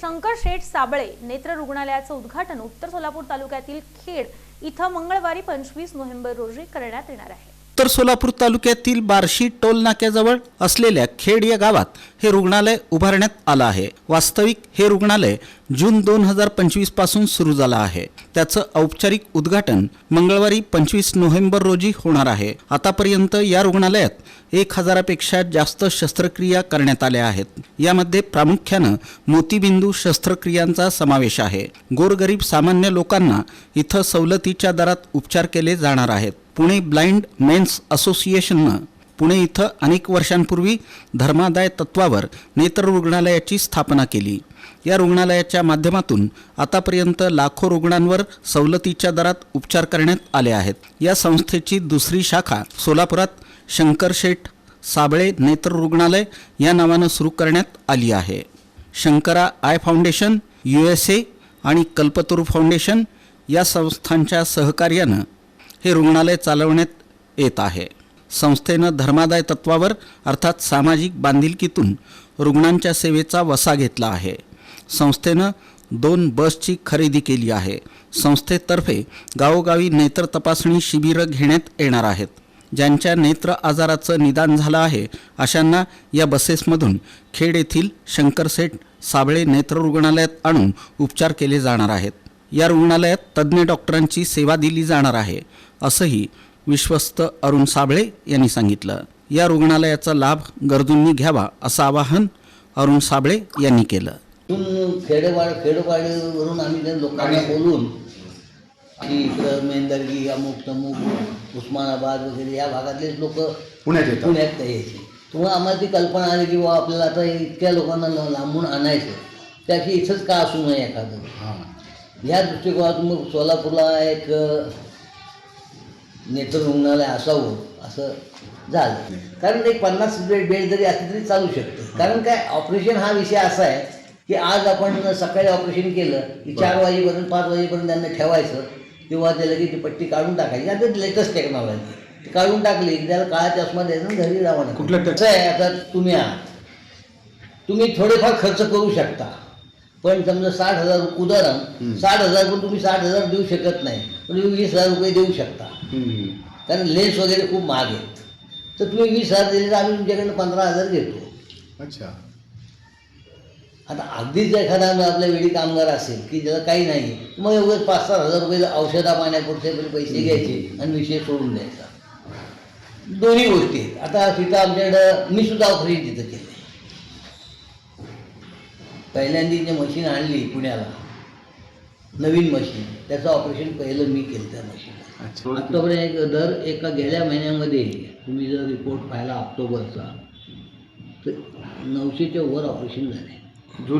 शंकर शेठ साबळे नेत्र रुग्णालयाचं उद्घाटन उत्तर सोलापूर तालुक्यातील खेड इथं मंगळवारी पंचवीस नोव्हेंबर रोजी करण्यात येणार आहे. उत्तर सोलापूर तालुक्यातील बार्शी टोल नाक्याजवळ असलेल्या खेड या गावात हे रुग्णालय उभारण्यात आलं आहे. वास्तविक हे रुग्णालय जून दोन हजार पंचवीसपासून सुरू झाला आहे. त्याचं औपचारिक उद्घाटन मंगळवारी पंचवीस नोव्हेंबर रोजी होणार आहे. आतापर्यंत या रुग्णालयात एक हजारापेक्षा जास्त शस्त्रक्रिया करण्यात आल्या आहेत. यामध्ये प्रामुख्यानं मोतीबिंदू शस्त्रक्रियांचा समावेश आहे. गोरगरीब सामान्य लोकांना इथं सवलतीच्या दरात उपचार केले जाणार आहेत. पुणे ब्लाइंड मेन्स असोसिएशननं पुणे इथं अनेक वर्षांपूर्वी धर्मादाय तत्वावर नेत्र रुग्णालयाची स्थापना केली. या रुग्णालयाच्या माध्यमातून आतापर्यंत लाखो रुग्णांवर सवलतीच्या दरात उपचार करण्यात आले आहेत. या संस्थेची दुसरी शाखा सोलापुरात शंकरशेठ साबळे नेत्र रुग्णालय या नावानं सुरू करण्यात आली आहे. Shankara eye foundation U S A आणि कल्पतरू फाउंडेशन या संस्थांच्या सहकार्यानं हे रुग्णालय चालवण्यात येत आहे. संस्थेनं धर्मादाय तत्वावर अर्थात सामाजिक बांधिलकीतून रुग्णांच्या सेवेचा वसा घेतला आहे. संस्थेनं दोन बसची खरेदी केली आहे. संस्थेतर्फे गावोगावी नेत्र तपासणी शिबिरं घेण्यात येणार आहेत. ज्यांच्या नेत्र आजाराचं निदान झालं आहे अशांना या बसेसमधून खेड येथील शंकरसेठ साबळे नेत्र रुग्णालयात आणून उपचार केले जाणार आहेत. या रुग्णालयात तज्ज्ञ डॉक्टरांची सेवा दिली जाणार आहे असंही विश्वस्त अरुण साबळे यांनी सांगितलं. या रुग्णालयाचा लाभ गरजूंनी घ्यावा असं आवाहन अरुण साबळे यांनी केलं. इथून खेडेवाड खेडोपाडीवरून आम्ही त्या लोकांना बोलून की इकडं मेंदरगी अमुक तमुक उस्मानाबाद वगैरे या भागातलेच लोक पुण्यात येतात. पुण्यात यायचे. तेव्हा आम्हाला ती कल्पना आली की बा आपल्याला आता इतक्या लोकांना लांबून आणायचं त्याची इथंच का असू नये एखादं? हां. ह्या दृष्टिकोनातून मग सोलापूरला एक नेत्र रुग्णालय असावं असं झालं. कारण एक पन्नास बेड बेड जरी असली तरी चालू शकतं. कारण काय ऑपरेशन हा विषय असा आहे की आज आपण सकाळी ऑपरेशन केलं की चार वाजेपर्यंत पाच वाजेपर्यंत त्यांना ठेवायचं. तेव्हा त्याला की ती पट्टी काढून टाकायची. आता लेटेस्ट टेक्नॉलॉजी ती काढून टाकली की त्याला काळा चष्मा द्यायचा घरी राहणं कुठल्या tech- कसं आहे आता तुम्ही आहात तुम्ही थोडेफार खर्च करू शकता. पण समजा साठ हजार उदाहरण साठ हजार पण तुम्ही साठ हजार देऊ शकत नाही. पण तुम्ही वीस हजार रुपये देऊ शकता. कारण लेन्स वगैरे खूप महाग आहेत. तर तुम्ही वीस हजार दिले तर आम्ही तुमच्याकडनं पंधरा हजार घेतो. अच्छा. आता अगदीच एखादा आपल्या वेळी कामगार असेल की ज्याला काही नाही मग एवढं पाच सात हजार रुपये औषधा पाण्यापुरते पैसे घ्यायचे आणि विषय सोडून द्यायचा. दोन्ही गोष्टी आहेत. आता तिथं आमच्याकडं मी सुद्धा ऑपरेशन तिथं केलं पहिल्यांदी जे मशीन आणली पुण्याला. नवीन मशीन त्याचं ऑपरेशन पहिलं मी केलं त्या मशीनला अच्छा आत्तापर्यंत एक दर एका गेल्या महिन्यामध्ये तुम्ही जर रिपोर्ट पाहिला ऑक्टोबरचा तर नऊशेच्या वर ऑपरेशन झाले Dur.